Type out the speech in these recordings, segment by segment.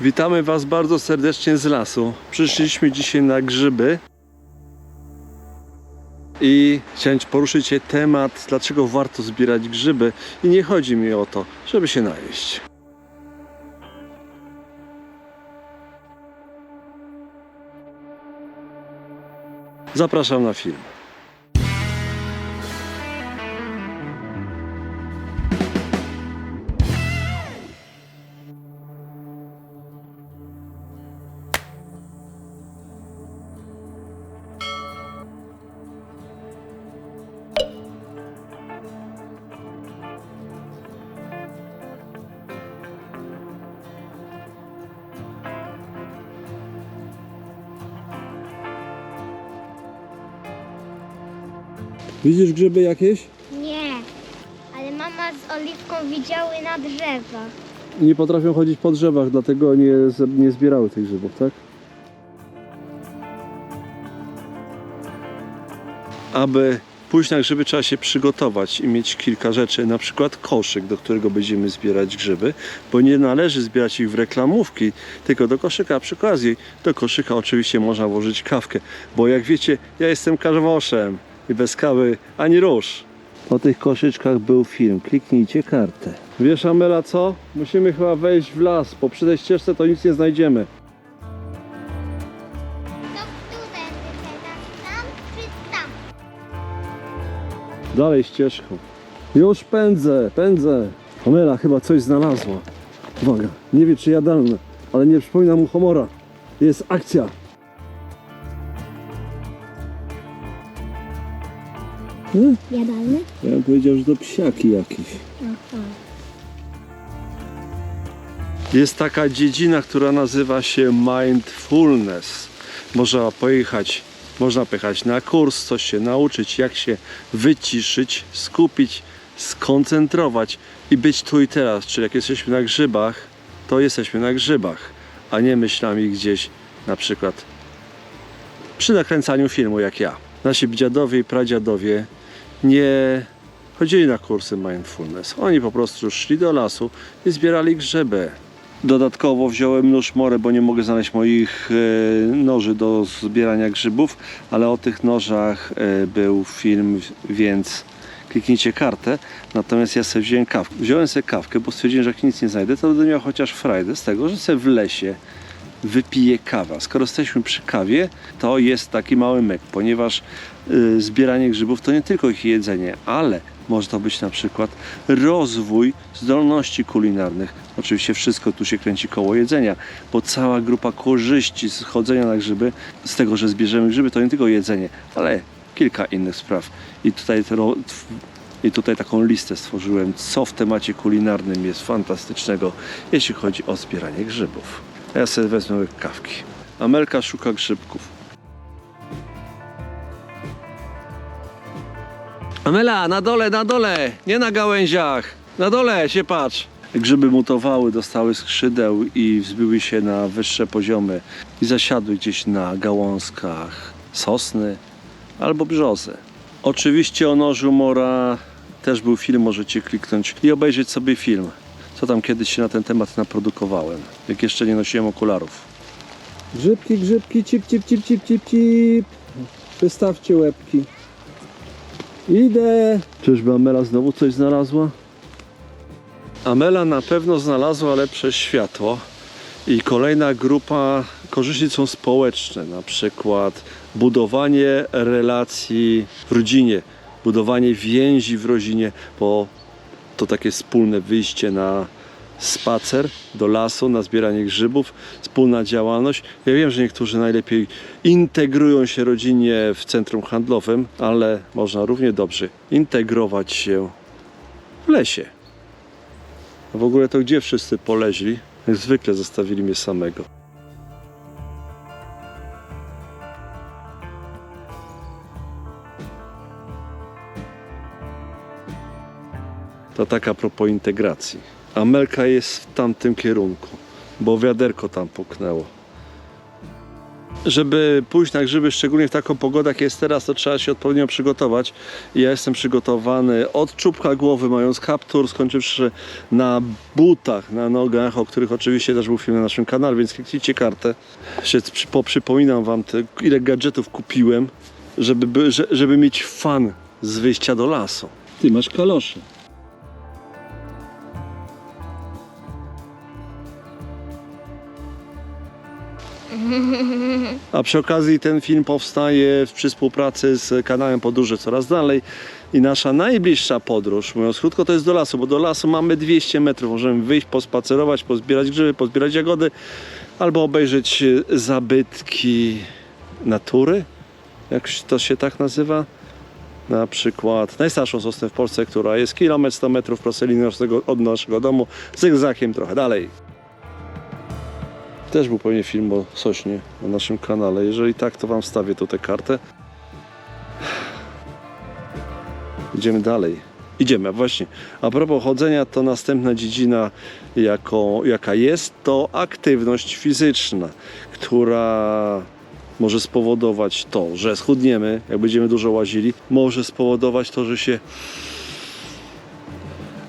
Witamy Was bardzo serdecznie z lasu. Przyszliśmy dzisiaj na grzyby. I chciałem poruszyć dzisiaj temat, dlaczego warto zbierać grzyby. I nie chodzi mi o to, żeby się najeść. Zapraszam na film. Widzisz grzyby jakieś? Nie, ale mama z Oliwką widziały na drzewach. Nie potrafią chodzić po drzewach, dlatego nie, nie zbierały tych grzybów, tak? Aby pójść na grzyby trzeba się przygotować i mieć kilka rzeczy, na przykład koszyk, do którego będziemy zbierać grzyby, bo nie należy zbierać ich w reklamówki, tylko do koszyka. A przy okazji do koszyka oczywiście można włożyć kawkę, bo jak wiecie, ja jestem karwoszem i bez kawy ani rusz. Po tych koszyczkach był film, kliknijcie kartę. Wiesz Amela co? Musimy chyba wejść w las, bo przy tej ścieżce to nic nie znajdziemy. To którędy teraz? Tam czy tam? Dalej ścieżką. Już pędzę, pędzę. Amela chyba coś znalazła. Uwaga, nie wie czy jadalne, ale nie przypomina mu homora. Jest akcja. Hmm? Jadalny? Ja bym powiedział, że to psiaki jakieś. Aha. Jest taka dziedzina, która nazywa się mindfulness. Można pojechać, można pojechać na kurs, coś się nauczyć, jak się wyciszyć, skupić, skoncentrować i być tu i teraz. Czyli jak jesteśmy na grzybach, to jesteśmy na grzybach, a nie myślami gdzieś na przykład przy nakręcaniu filmu jak ja. Nasi dziadowie i pradziadowie nie chodzili na kursy mindfulness. Oni po prostu szli do lasu i zbierali grzyby. Dodatkowo wziąłem nóż morę, bo nie mogę znaleźć moich e, noży do zbierania grzybów, ale o tych nożach e, był film, więc kliknijcie kartę. Natomiast ja sobie wziąłem kawkę. Wziąłem sobie kawkę, bo stwierdziłem, że jak nic nie znajdę, to będę miał chociaż frajdę z tego, że sobie w lesie wypiję kawa. Skoro jesteśmy przy kawie, to jest taki mały myk, ponieważ y, zbieranie grzybów to nie tylko ich jedzenie, ale może to być na przykład rozwój zdolności kulinarnych. Oczywiście wszystko tu się kręci koło jedzenia, bo cała grupa korzyści z chodzenia na grzyby, z tego, że zbierzemy grzyby, to nie tylko jedzenie, ale kilka innych spraw. I tutaj te ro- i tutaj taką listę stworzyłem, co w temacie kulinarnym jest fantastycznego, jeśli chodzi o zbieranie grzybów. Ja sobie wezmę kawki. Amelka szuka grzybków. Amela, na dole, na dole, nie na gałęziach. Na dole się patrz. Grzyby mutowały, dostały skrzydeł i wzbyły się na wyższe poziomy i zasiadły gdzieś na gałązkach sosny albo brzozy. Oczywiście o nożu mora też był film, możecie kliknąć i obejrzeć sobie film. Co tam kiedyś się na ten temat naprodukowałem, jak jeszcze nie nosiłem okularów. Grzybki, grzybki, cip, cip, cip, cip, cip, cip. Wystawcie łebki. Idę. Czyżby Amela znowu coś znalazła? Amela na pewno znalazła lepsze światło i kolejna grupa korzyści są społeczne, na przykład budowanie relacji w rodzinie, budowanie więzi w rodzinie, bo to takie wspólne wyjście na spacer do lasu, na zbieranie grzybów, wspólna działalność. Ja wiem, że niektórzy najlepiej integrują się rodzinnie w centrum handlowym, ale można równie dobrze integrować się w lesie. A w ogóle to gdzie wszyscy poleźli? Jak zwykle zostawili mnie samego. To tak a propos integracji. Amelka jest w tamtym kierunku, bo wiaderko tam puknęło. Żeby pójść na grzyby, szczególnie w taką pogodę, jak jest teraz, to trzeba się odpowiednio przygotować. Ja jestem przygotowany od czubka głowy, mając kaptur, skończywszy na butach, na nogach, o których oczywiście też był film na naszym kanale, więc kliknijcie kartę. Się przy- poprzypominam wam, te, ile gadżetów kupiłem, żeby, by, że- żeby mieć fan z wyjścia do lasu. Ty masz kalosze. A przy okazji ten film powstaje przy współpracy z kanałem Podróże Coraz Dalej i nasza najbliższa podróż, mówiąc krótko, to jest do lasu, bo do lasu mamy 200 metrów. Możemy wyjść, pospacerować, pozbierać grzyby, pozbierać jagody albo obejrzeć zabytki natury, jak to się tak nazywa. Na przykład najstarszą sosnę w Polsce, która jest kilometr 100 metrów naszego- od naszego domu, zygzakiem trochę dalej. Też był pewnie film o Sośnie na naszym kanale. Jeżeli tak, to Wam wstawię tutaj kartę. Idziemy dalej. Idziemy, a właśnie. A propos chodzenia, to następna dziedzina, jako, jaka jest, to aktywność fizyczna, która może spowodować to, że schudniemy, jak będziemy dużo łazili, może spowodować to, że się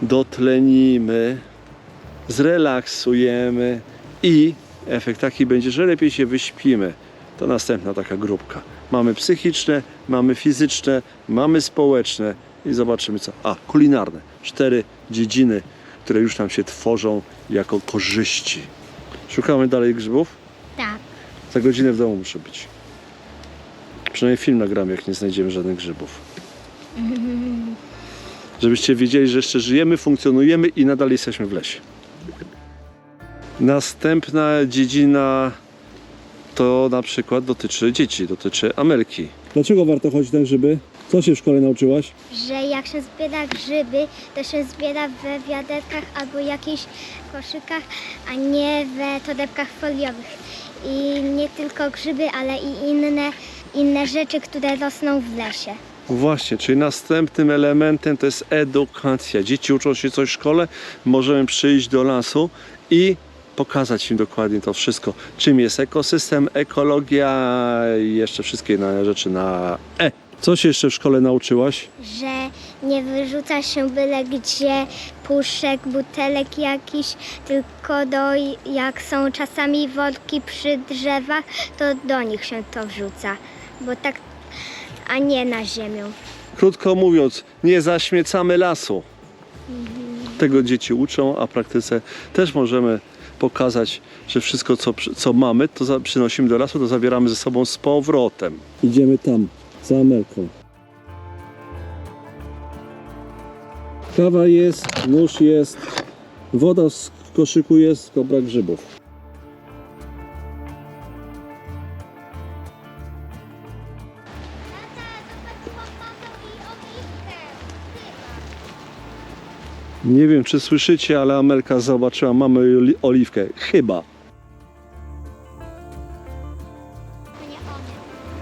dotlenimy, zrelaksujemy i efekt taki będzie, że lepiej się wyśpimy. To następna taka grupka. Mamy psychiczne, mamy fizyczne, mamy społeczne i zobaczymy co. A, kulinarne. Cztery dziedziny, które już nam się tworzą jako korzyści. Szukamy dalej grzybów? Tak. Za godzinę w domu muszę być. Przynajmniej film nagramy, jak nie znajdziemy żadnych grzybów. Żebyście wiedzieli, że jeszcze żyjemy, funkcjonujemy i nadal jesteśmy w lesie. Następna dziedzina to na przykład dotyczy dzieci, dotyczy Amelki. Dlaczego warto chodzić na grzyby? Co się w szkole nauczyłaś? Że jak się zbiera grzyby, to się zbiera we wiaderkach albo jakichś koszykach, a nie we torebkach foliowych. I nie tylko grzyby, ale i inne, inne rzeczy, które rosną w lesie. Właśnie, czyli następnym elementem to jest edukacja. Dzieci uczą się coś w szkole, możemy przyjść do lasu i pokazać im dokładnie to wszystko. Czym jest ekosystem, ekologia i jeszcze wszystkie inne rzeczy na E. Co się jeszcze w szkole nauczyłaś? Że nie wyrzuca się byle gdzie puszek, butelek jakiś, tylko do, jak są czasami worki przy drzewach, to do nich się to wrzuca. Bo tak, a nie na ziemię. Krótko mówiąc, nie zaśmiecamy lasu. Tego dzieci uczą, a w praktyce też możemy pokazać, że wszystko, co, co mamy, to przynosimy do lasu, to zabieramy ze sobą z powrotem. Idziemy tam, za Amelką. Kawa jest, nóż jest, woda z koszyku jest, tylko brak grzybów. Nie wiem, czy słyszycie, ale Amelka zobaczyła, mamy oli- oliwkę. Chyba.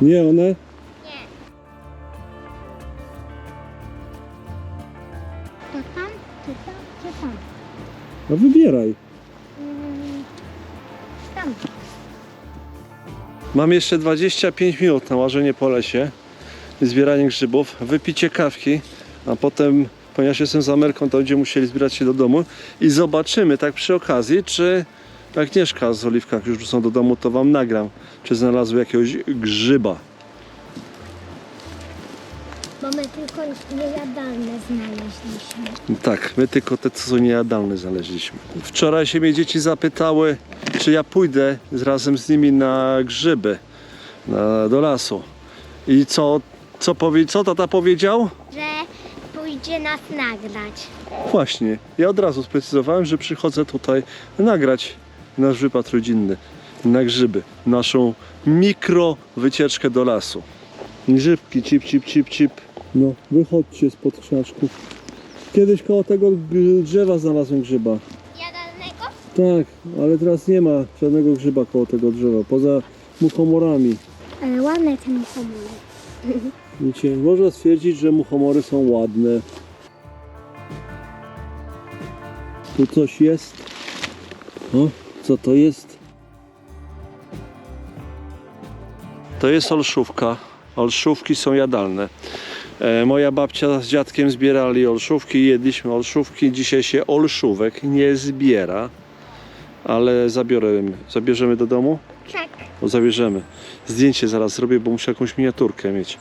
Nie one. Nie one? Nie. To tam, czy tam, czy tam? No wybieraj. Mm, Tam. Mam jeszcze 25 minut na łażenie po lesie zbieranie grzybów, wypicie kawki, a potem, ponieważ jestem z Amerką, to będziemy musieli zbierać się do domu i zobaczymy tak przy okazji, czy Agnieszka z Oliwka, jak już wrócą do domu, to Wam nagram, czy znalazły jakiegoś grzyba. Bo my tylko niejadalne znaleźliśmy. Tak, my tylko te, co są niejadalne znaleźliśmy. Wczoraj się mnie dzieci zapytały, czy ja pójdę razem z nimi na grzyby, na, do lasu. I co, co, powie, co tata powiedział? Że pójdzie nas nagrać. Właśnie, ja od razu sprecyzowałem, że przychodzę tutaj nagrać nasz wypad rodzinny na grzyby, naszą mikro wycieczkę do lasu. Grzybki, cip, cip, cip, cip. No, wychodźcie spod krzaczków. Kiedyś koło tego drzewa znalazłem grzyba. Jadalnego? Tak, ale teraz nie ma żadnego grzyba koło tego drzewa, poza muchomorami. Ale ładne te muchomory. Można stwierdzić, że muchomory są ładne. Tu coś jest. O, co to jest? To jest olszówka. Olszówki są jadalne. E, moja babcia z dziadkiem zbierali olszówki, jedliśmy olszówki. Dzisiaj się olszówek nie zbiera, ale zabiorę, zabierzemy do domu? Tak. Zabierzemy. Zdjęcie zaraz zrobię, bo muszę jakąś miniaturkę mieć.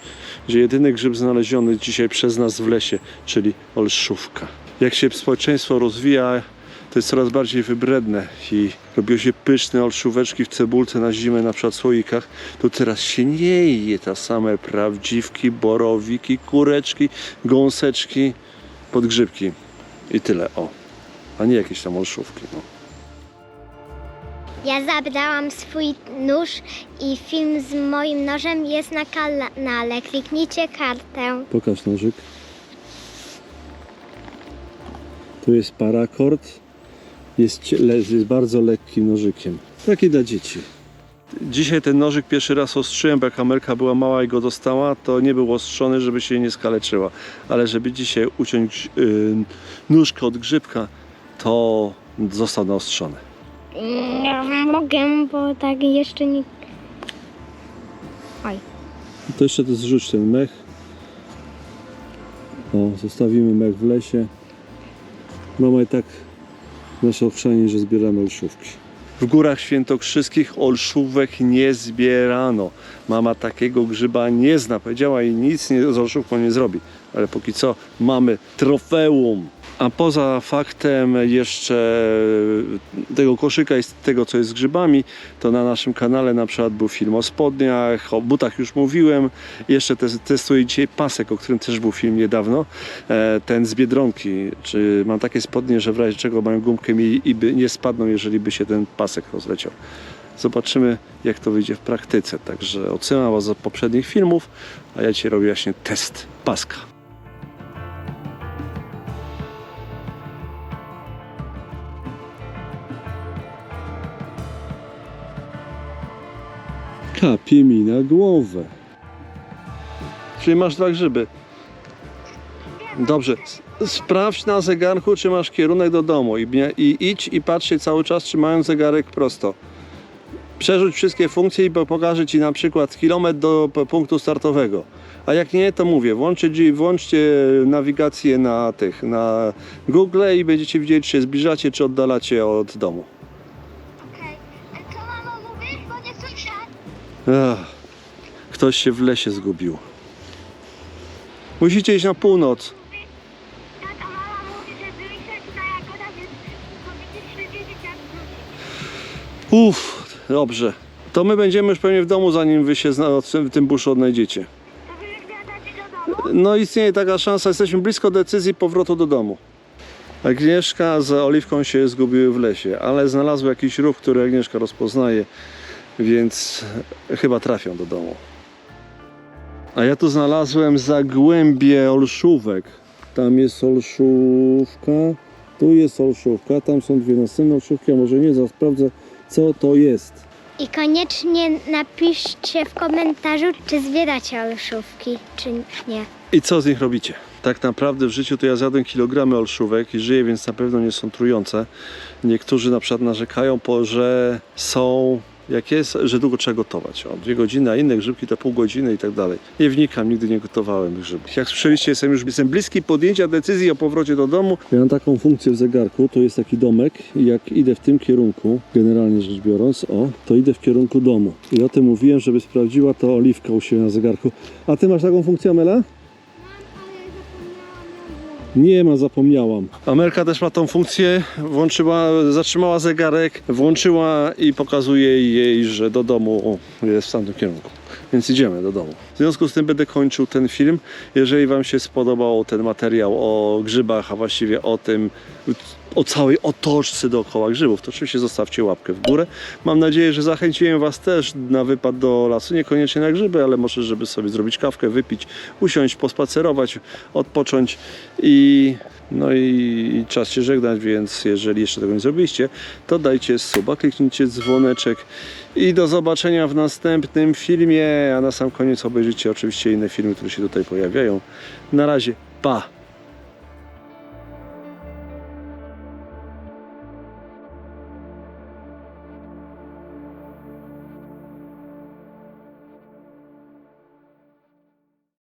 Że jedyny grzyb znaleziony dzisiaj przez nas w lesie, czyli olszówka. Jak się społeczeństwo rozwija, to jest coraz bardziej wybredne i robią się pyszne olszóweczki w cebulce na zimę, na przykład słoikach, to teraz się nie je te same prawdziwki, borowiki, kureczki, gąseczki, podgrzybki i tyle, o. A nie jakieś tam olszówki, no. Ja zabrałam swój nóż i film z moim nożem jest na kanale. Kliknijcie kartę. Pokaż nożyk. Tu jest parakord. Jest, jest bardzo lekkim nożykiem. Taki dla dzieci. Dzisiaj ten nożyk pierwszy raz ostrzyłem, bo jak Amelka była mała i go dostała, to nie był ostrzony, żeby się nie skaleczyła. Ale żeby dzisiaj uciąć yy, nóżkę od grzybka, to został naostrzony. Nie mogę, bo tak jeszcze nie... Oj. To jeszcze to zrzuć ten mech. O, zostawimy mech w lesie. Mama i tak nasze ochrzanie, że zbieramy olszówki. W górach świętokrzyskich olszówek nie zbierano. Mama takiego grzyba nie zna. Powiedziała i nic nie, z olszówką nie zrobi. Ale póki co mamy trofeum. A poza faktem jeszcze tego koszyka i tego, co jest z grzybami, to na naszym kanale na przykład był film o spodniach, o butach już mówiłem. Jeszcze te, testuję dzisiaj pasek, o którym też był film niedawno. E, ten z Biedronki. Czy mam takie spodnie, że w razie czego mają gumkę mi i by nie spadną, jeżeli by się ten pasek rozleciał. Zobaczymy, jak to wyjdzie w praktyce. Także odsyłam Was do poprzednich filmów, a ja dzisiaj robię właśnie test paska. Kapie mi na głowę. Czyli masz dwa grzyby. Dobrze. Sprawdź na zegarku, czy masz kierunek do domu i, i idź i patrz się cały czas, trzymając zegarek prosto. Przerzuć wszystkie funkcje i po- pokażę Ci na przykład kilometr do punktu startowego. A jak nie, to mówię, włączcie, włączcie nawigację na tych, na Google i będziecie widzieć, czy zbliżacie, czy oddalacie od domu. Ktoś się w lesie zgubił. Musicie iść na północ. Uff, dobrze. To my będziemy już pewnie w domu, zanim wy się w tym- buszu odnajdziecie. No istnieje taka szansa, jesteśmy blisko decyzji powrotu do domu. Agnieszka z Oliwką się zgubiły w lesie, ale znalazły jakiś ruch, który Agnieszka rozpoznaje, więc chyba trafią do domu. A ja tu znalazłem zagłębie olszówek. Tam jest olszówka, tu jest olszówka, tam są dwie następne olszówki, a może nie, zaraz sprawdzę co to jest. I koniecznie napiszcie w komentarzu, czy zbieracie olszówki, czy nie. I co z nich robicie? Tak naprawdę w życiu to ja zjadłem kilogramy olszówek i żyję, więc na pewno nie są trujące. Niektórzy na przykład narzekają, po, że są, jak jest, że długo trzeba gotować. O, dwie godziny, a inne grzybki to pół godziny i tak dalej. Nie wnikam, nigdy nie gotowałem grzybów. Jak słyszeliście, jestem już jestem bliski podjęcia decyzji o powrocie do domu. Ja mam taką funkcję w zegarku, to jest taki domek i jak idę w tym kierunku, generalnie rzecz biorąc, o, to idę w kierunku domu. I o tym mówiłem, żeby sprawdziła to Oliwka u siebie na zegarku. A ty masz taką funkcję, Amela? Nie ma, zapomniałam. Amerka też ma tą funkcję, włączyła, zatrzymała zegarek, włączyła i pokazuje jej, że do domu jest w tamtym kierunku. Więc idziemy do domu. W związku z tym będę kończył ten film. Jeżeli Wam się spodobał ten materiał o grzybach, a właściwie o tym, o całej otoczce dookoła grzybów, to oczywiście zostawcie łapkę w górę. Mam nadzieję, że zachęciłem Was też na wypad do lasu, niekoniecznie na grzyby, ale może, żeby sobie zrobić kawkę, wypić, usiąść, pospacerować, odpocząć i no i czas się żegnać, więc jeżeli jeszcze tego nie zrobiliście, to dajcie suba, kliknijcie dzwoneczek i do zobaczenia w następnym filmie, a na sam koniec obejrzyjcie oczywiście inne filmy, które się tutaj pojawiają. Na razie, pa!